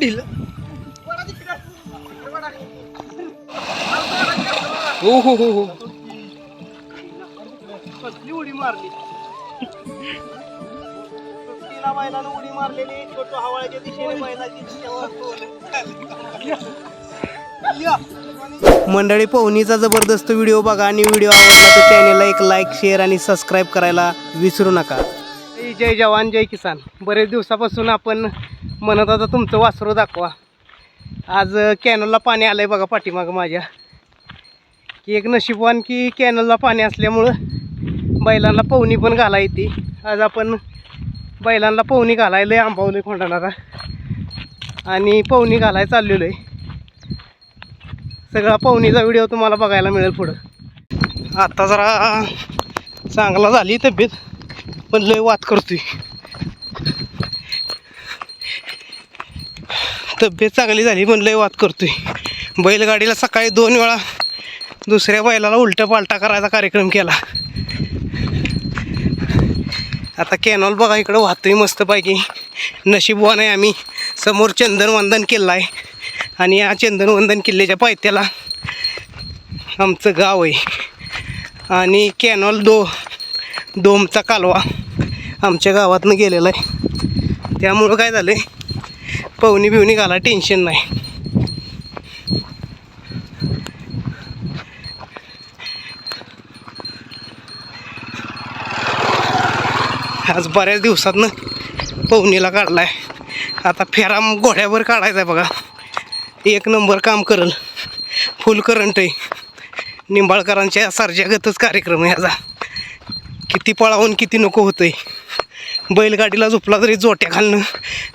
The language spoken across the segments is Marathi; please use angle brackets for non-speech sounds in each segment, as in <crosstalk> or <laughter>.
ढिल हो हो हो हो. कसली उडी मारली? तिला बैलानं उडी मारलेली छोटू हवाळ्याच्या दिशेने बैलाची मंडळी पवनीचा जबरदस्त व्हिडिओ बघा आणि व्हिडिओ आवडला तर चॅनेलला एक लाईक शेअर आणि सबस्क्राईब करायला विसरू नका. जय जवान जय किसान. बरेच दिवसापासून आपण म्हणत आता तुमचं वासरू दाखवा. आज कॅनलला पाणी आलं आहे बघा पाठीमागं माझ्या. की एक नशीबवान की कॅनलला पाणी असल्यामुळं बैलांना पवनी पण घाला येते आज आपण बैलांना पवनी घालायला आंबावलं खोंडाणारा. आणि पवनी घालायला चाललेलो आहे. सगळा पवनीचा व्हिडिओ तुम्हाला बघायला मिळेल पुढं. आता जरा चांगला झाली तब्येत पण लय वाद करतोय. तब्येत चांगली झाली पण लय वाद करतोय. बैलगाडीला सकाळी दोन वेळा दुसऱ्या बैलाला उलटा पालटा करायचा कार्यक्रम केला. आता कॅनॉल बघा इकडं वाहतोय मस्तपैकी. नशीबवान आहे आम्ही. समोर चंदनवंदन किल्ला आहे. आणि या चंदनवंदन किल्ल्याच्या पायथ्याला आमचं गाव आहे. आणि कॅनॉल दो दोमचा कालवा आमच्या गावातनं गेलेला आहे. त्यामुळं काय झालं आहे पवनी बिवणी घाला टेन्शन नाही. आज बऱ्याच दिवसातनं पवनीला काढलाय. आता फेरा घोड्यावर काढायचा आहे बघा. एक नंबर काम करल. फुल करंट आहे. निंबाळकरांच्या सारख्यागतच कार्यक्रम आहे याचा. किती पळावून किती नको होतंय. बैलगाडीला झोपला तरी जोट्या घालणं.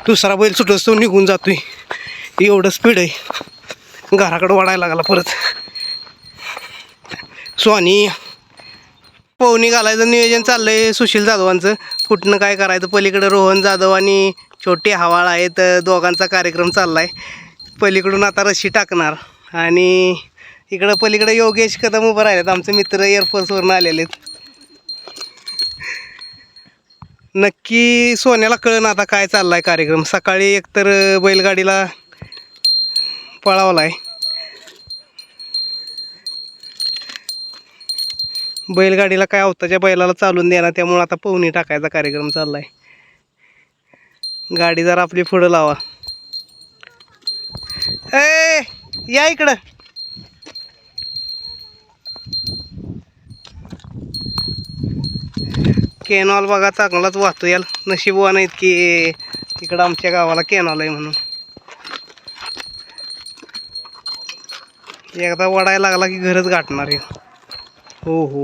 दुसरा बैल सुटच असतो निघून जातोय. एवढं स्पीड आहे. घराकडं वाढायला लागला परत. सोनी पोहणी घालायचं नियोजन चाललंय सुशील जाधवांचं. कुठनं काय करायचं? पलीकडं रोहन जाधव आणि छोटे हवाळ आहेत दोघांचा कार्यक्रम चाललाय. पलीकडून आता रशी टाकणार. आणि इकडं पलीकडं योगेश कदम उभं राहिलेत. आमचे मित्र एअरफोर्सवरून आलेले आहेत. नक्की सोन्याला कळण आता काय चाललाय कार्यक्रम. सकाळी एकतर बैलगाडीला पळावला आहे बैलगाडीला काय अवताच्या बैलाला चालून देणार त्यामुळं आता पवनी टाकायचा कार्यक्रम चालला आहे गाडी जरा आपली पुढं लावा. ए या इकडं. कॅनॉल बघा चांगलाच वाहतो याल नशीबवान आहेत की इकडं आमच्या गावाला कॅनॉल आहे म्हणून. एकदा वडायला लागला की घरच गाठणार आहे. हो हो.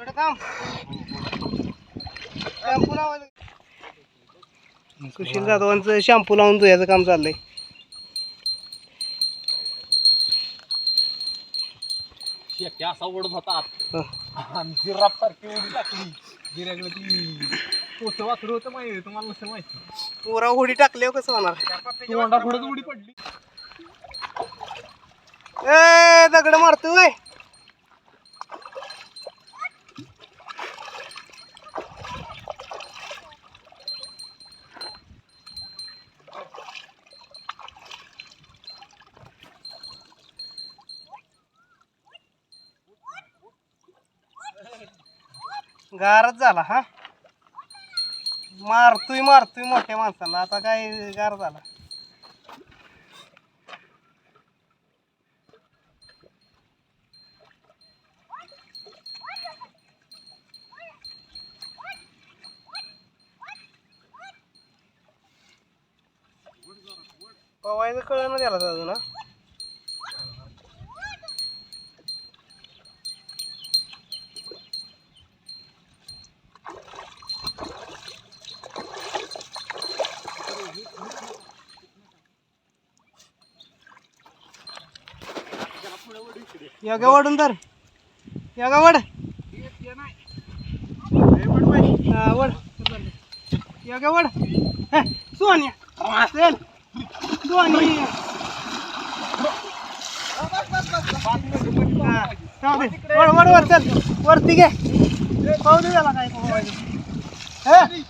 थोडं थांब. शॅम्पू लावायला सुशील जाधवांचं शॅम्पू लावून धुयाचं काम चाललंय. शेक्या असा ओढत होता. आत. हं. आणि जिराफ सारखी उडी टाकली. गिऱ्याकडे ती पोचं वासरू होतं माहिती तुम्हाला नसेल माहिती. पोरा उडी टाकल्यावर कसं होणार? तोंडा उडी पडली. ए दगड मारतोय. गारच झाला हा? मारतोय मारतोय मोठ्या माणसाला. आता काय गार झाला? पवायचं कळलं त्याला अजून योगा वाढून तर योगा ओढ हा वड योगा वाढ. हे, सोन्या. चल. सोन्या. हा, वर चल. वरती घे. पाहू दे त्याला काय पोहायचं. हे,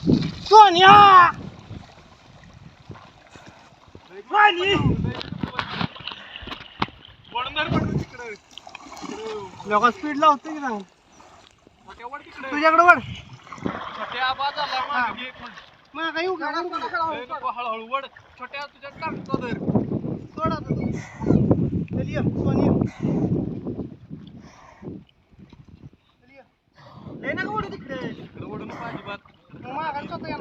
सोन्या. लोक स्पीड लावतो की सांग तुझ्याकडे वड छोट्या बाजारला मागे घे पण. मग काय येऊ का ए, नको हळूहळू वड छोट्या तुझ्या टाकतो तर सोड आता तू. चल ये, सोनी ये. चल ये. लय नका ओढू तिकडे. इकडे वडू नको अजिबात मग मागायला स्वतः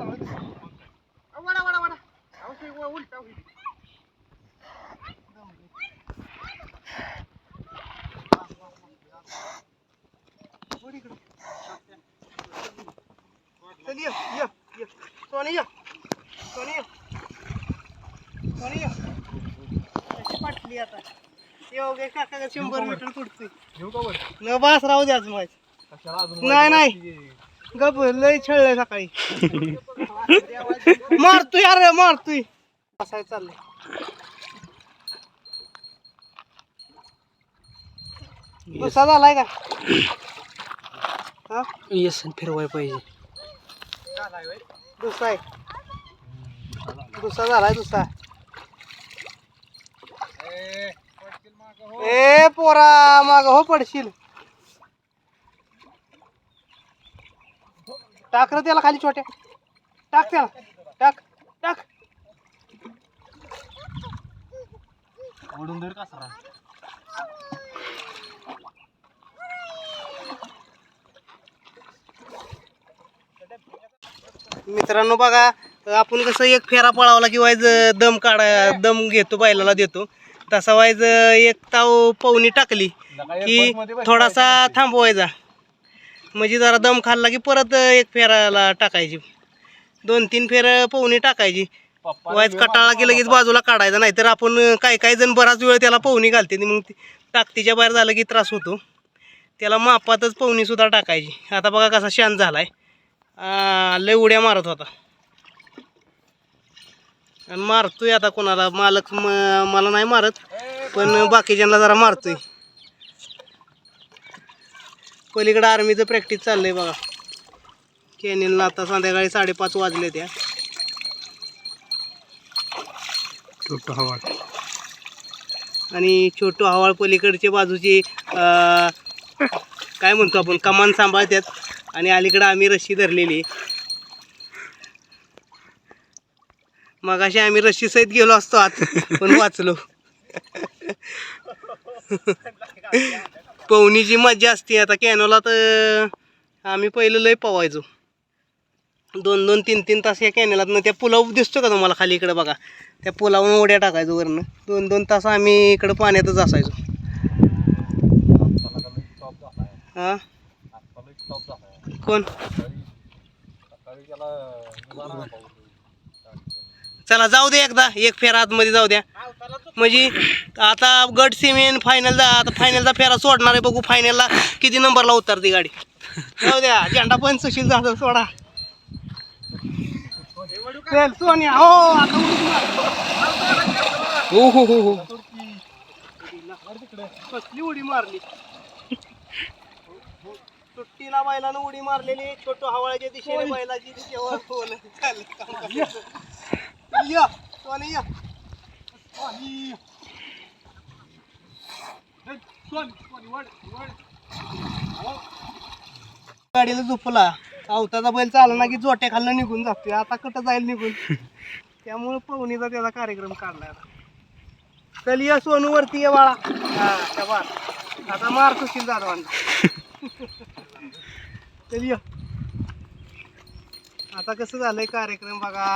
वडा, वडा, वडा. उलटा होईल. ओढ इकडं. चल ये, ये, ये. सोनी ये. सोनी ये. सोनी ये. कशी पाटली आता? योगे काका शंभर मीटर तुटतोय घेऊ का न बास राहू द्याच कशाला अजून नाही, नाही. गप लय छळलंय सकाळी. मारतोय अरे मारतोय. असाय चाललंय. गुस्सा झालाय का? हा येस फिरवाय पाहिजे. दुसरा आहे. दुसरा झालाय दुसरा. ए, मागं हो. पोरा माग हो पडशील. टाक रे त्याला खाली छोट्या. टाक त्याला. टाक टाक. ओढून धर कसा मित्रांनो बघा आपण कसं एक फेरा पळावला की वाईज दम काढा दम घेतो बैलाला देतो. तसा वाईज एक ताव पवनी टाकली की थोडासा थांबवायचा. म्हणजे जरा दम खाल्ला की परत एक फेराला टाकायची. दोन तीन फेर पवनी टाकायची. वाईज कटाळा की लगेच बाजूला काढायचा नाहीतर आपण काही काही जण बराच वेळ त्याला पवनी घालते मग ताकदीच्या बाहेर झालं की त्रास होतो. त्याला मापातच पवनी सुद्धा टाकायची. आता बघा कसा शांत झालाय. आ, लय उड्या मारत होता. आणि मारतोय आता कोणाला? मालक म- मला नाही मारत पण बाकीच्यांना जरा मारतोय. पलीकडं आर्मीचं प्रॅक्टिस चाललंय बघा. कॅनिलला आता संध्याकाळी साडेपाच वाजले त्या. छोटं हवा आणि छोटू हवाळ पलीकडच्या बाजूची काय म्हणतो आपण? कमान सांभाळतात आणि अलीकडं आम्ही रस्सी धरलेली. मग अशी आम्ही रस्सी सहित गेलो असतो आत पण वाचलो. पवनीची मज्जा असते. आता कॅनोला तर आम्ही पहिलं लय पवायचो. दोन दोन तीन तीन तास या कॅनेलात त्या पुलाव दिसतो का तुम्हाला खाली इकडं बघा? त्या पुलावून उड्या टाकायचो वरनं. दोन दोन तास आम्ही इकडं पाण्यातच असायचो. हां? कोण? चला जाऊ दे एकदा. एक फेरा आतमध्ये जाऊ द्या. म्हणजे आता गट सिमेंट फायनल आता फायनलचा फेरा सोडणार आहे. बघू फायनलला किती नंबरला उतरते गाडी. जाऊ द्या. झेंडा पण सुशील जाधव सोडा. चल सोन्या. हो आता हो हो हो हो. कसली उडी मारली? सुट्टीला बैलानं उडी मारलेली छोटू हवाळ्याच्या दिशेने बैलाची तेव्हा फोन. चाललं. या. सोने या. गाडीला झोपला. अवताचा बैल चालला ना की जोट्या खाल्लं निघून जातोय. आता कुठं जाईल निघून? त्यामुळे पवनीचा त्याचा कार्यक्रम काढलाय आता. चल ये सोनू वरती ये बाळा. हा त्या बाळ. आता मार सुशील जाधवांना. <laughs> चल या. आता कसं झालंय कार्यक्रम बघा.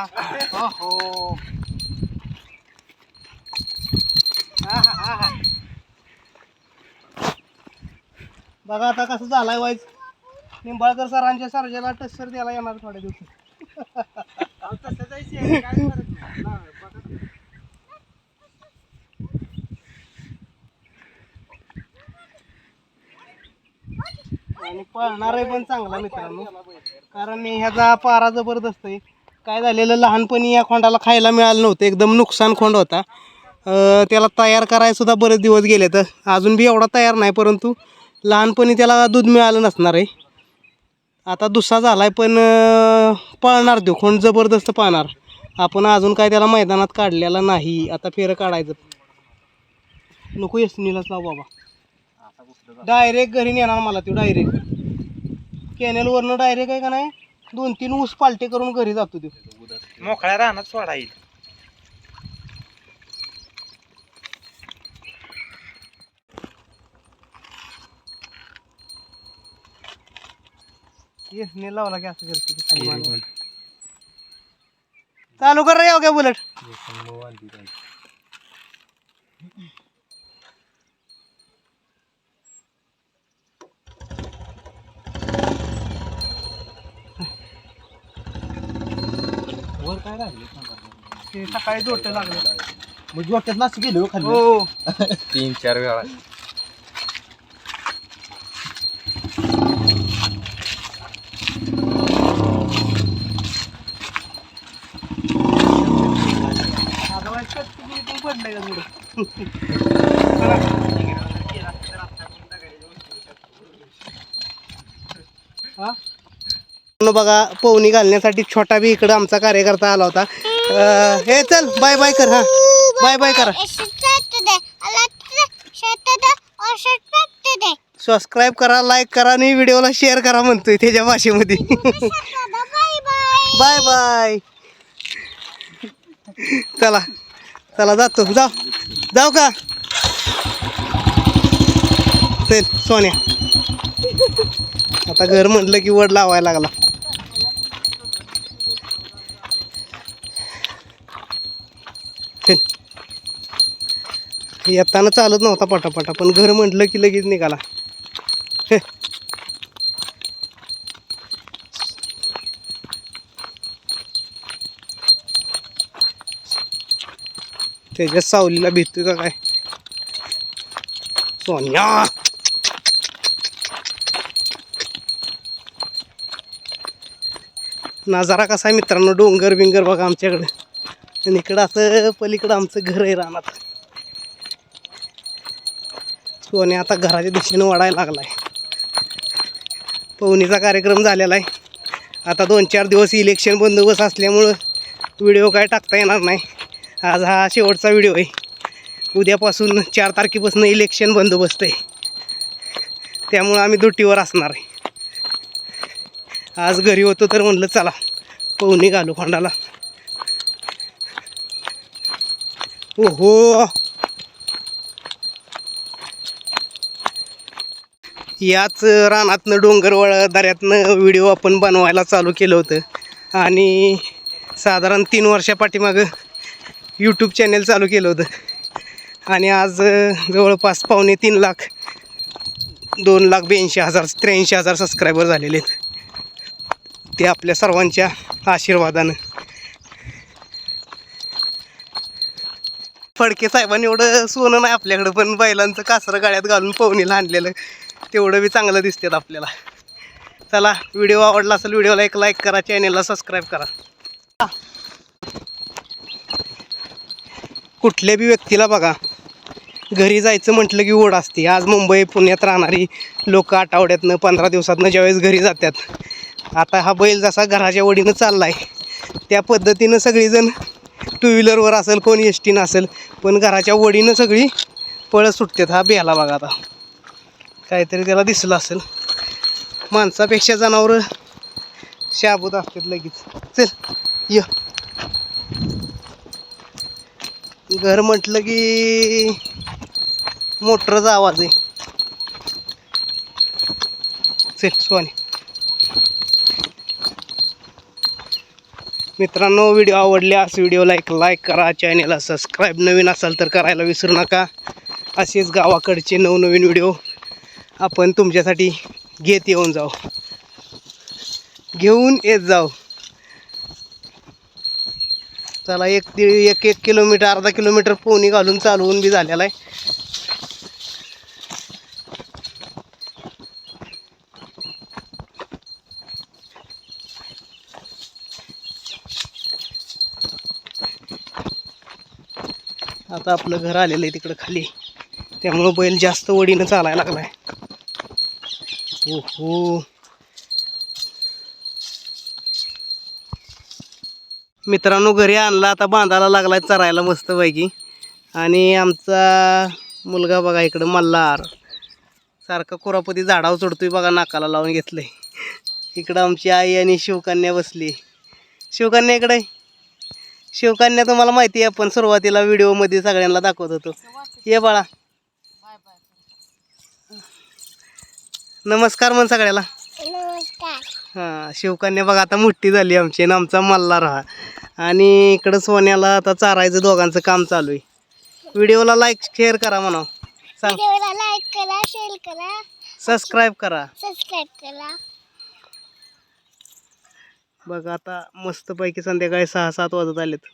हो हो हा, हा, हा, हा. बघा आता कसं झालाय वाईज. निंबाळकर सरांच्या सर्जाला टस्सर द्यायला येणार थोड्या दिवसात. आणि पळणार आहे पण चांगला मित्रांनो. कारण ह्याचा पारा जबरदस्त आहे. काय झालेलं लहानपणी या खोंडाला खायला मिळालं नव्हतं. एकदम नुकसान खोंड होता. त्याला तयार करायसुद्धा बरेच दिवस गेले तर. अजून बी एवढा तयार नाही परंतु लहानपणी त्याला दूध मिळालं नसणार आहे. आता दुसरा झाला आहे पण पळणार तो. खोंड जबरदस्त पाळणार. आपण अजून काय त्याला मैदानात काढलेला नाही. आता फेरं काढायचं. नको यशनीलाच लाव बाबा. डायरेक्ट घरी नेणार मला तो डायरेक्ट. कॅनेलवरनं डायरेक्ट आहे का नाही? दोन तीन ऊस पालटे करून घरी जातो तो. मोकळ्या रानात सोडा येईल. लावला की असं करते ते खाली मारून. चालू कर रे बुलेट. राहिले ते सकाळी जोट लागले. मग जोट्यात नाच गेलो खाली. हो. तीन चार वेळा. कट तुम्ही का थोडं? हा? मित्रांनो बघा पवनी घालण्यासाठी छोटा बी इकडं आमचा कार्यकर्ता आला होता. हे चल बाय बाय कर हा. बाय बाय करा. सबस्क्राईब करा लाईक करा आणि व्हिडिओला शेअर करा म्हणतोय त्याच्या भाषेमध्ये. बाय बाय चला चला जातो. जाऊ जाऊ का? चल सोन्या. आता घर म्हटलं की वड लावायला लागला. येताना चालत नव्हता पटापटा पण घर म्हटलं की लगेच निघाला. त्याच्या सावलीला भेटतोय का काय? सोन्या! नजारा कसा आहे मित्रांनो डोंगर बिंगर बघा आमच्याकडे. आणि इकडं असं पलीकडं आमचं घर आहे रानात. सोने आता घराच्या दिशेने वाढायला लागलाय. पवनीचा कार्यक्रम झालेला आहे. आता दोन चार दिवस इलेक्शन बंदोबस्त असल्यामुळं व्हिडिओ काय टाकता येणार नाही. आज हा शेवटचा व्हिडिओ आहे. उद्यापासून चार तारखेपासून इलेक्शन बंदोबस्त आहे. त्यामुळं आम्ही दुट्टीवर असणार आहे. आज घरी होतो तर म्हणलं चला पवनी घालू खोंडाला ओहो! याच रानातनं डोंगरवळ दऱ्यातनं व्हिडिओ आपण बनवायला चालू केलं होतं. आणि साधारण तीन वर्षापाठीमागं यूट्यूब चॅनेल चालू केलं होतं. आणि आज जवळपास पावणे तीन लाख दोन लाख ब्याऐंशी हजार त्र्याऐंशी हजार सबस्क्रायबर झालेले आहेत. ते आपल्या सर्वांच्या आशीर्वादानं. फडके साहेबांनी एवढं सोनं नाही आपल्याकडं पण बैलांचं कासरं गाड्यात घालून पवनीला आणलेलं. तेवढं बी चांगलं दिसतात आपल्याला. चला व्हिडिओ आवडला असेल व्हिडिओला एक लाईक करा चॅनेलला सबस्क्राईब करा. कुठल्या बी व्यक्तीला बघा घरी जायचं म्हटलं की ओढ असते. आज मुंबई पुण्यात राहणारी लोक आठवड्यातनं पंधरा दिवसातनं ज्यावेळेस घरी जातात आता हा बैल जसा घराच्या ओढीनं चालला आहे त्या पद्धतीनं सगळीजण टू व्हीलरवर असेल कोण एस टीनं असेल पण घराच्या ओढीनं सगळी पळत सुटतात हा बेला बघा आता. काहीतरी त्याला दिसलं असेल. माणसापेक्षा जनावर शाबूत असतात लगेच. चल य. घर म्हटलं की मोटरचा आवाज आहे. चल सोने. मित्रांनो व्हिडिओ आवडल्यास व्हिडिओला एक लाईक करा. चॅनेलला सबस्क्राईब नवीन असाल तर करायला विसरू नका. असेच गावाकडचे नवनवीन व्हिडिओ. आपण तुमच्यासाठी घेत येऊन जाऊ. घेऊन येत जाऊ. चला एक दीड एक एक किलोमीटर अर्धा किलोमीटर पोहणी घालून चालवून बी झालेला आहे. आता आपलं घर आलेलं आहे तिकडं खाली. त्यामुळं बैल जास्त वडीनं चालायला लागलाय. हो हो मित्रांनो घरी आणला आता बांधायला लागलाय चरायला मस्तपैकी. आणि आमचा मुलगा बघा इकडं मल्हार. सारखा कुरापती झाडावर चढतोय बघा नाकाला लावून घेतलंय. इकडं आमची आई आणि शिवकन्या बसली. शिवकन्या इकडे शिवकन्या तुम्हाला माहिती आहे आपण सुरुवातीला व्हिडिओमध्ये सगळ्यांना दाखवत होतो. ये बाळा. नमस्कार म्हण सगळ्याला. हां शिवकन्या बघा आता मोठी झाली आमची आणि आमचा मल्हार हा. आणि इकडं सोन्याला आता चारायचं दोघांचं काम चालू आहे. व्हिडिओला लाईक शेअर करा म्हणा सांग. व्हिडिओला लाईक करा शेअर करा. सबस्क्राईब करा. सबस्क्राईब करा. बघा आता मस्तपैकी संध्याकाळी सहा सात वाजत आलेत.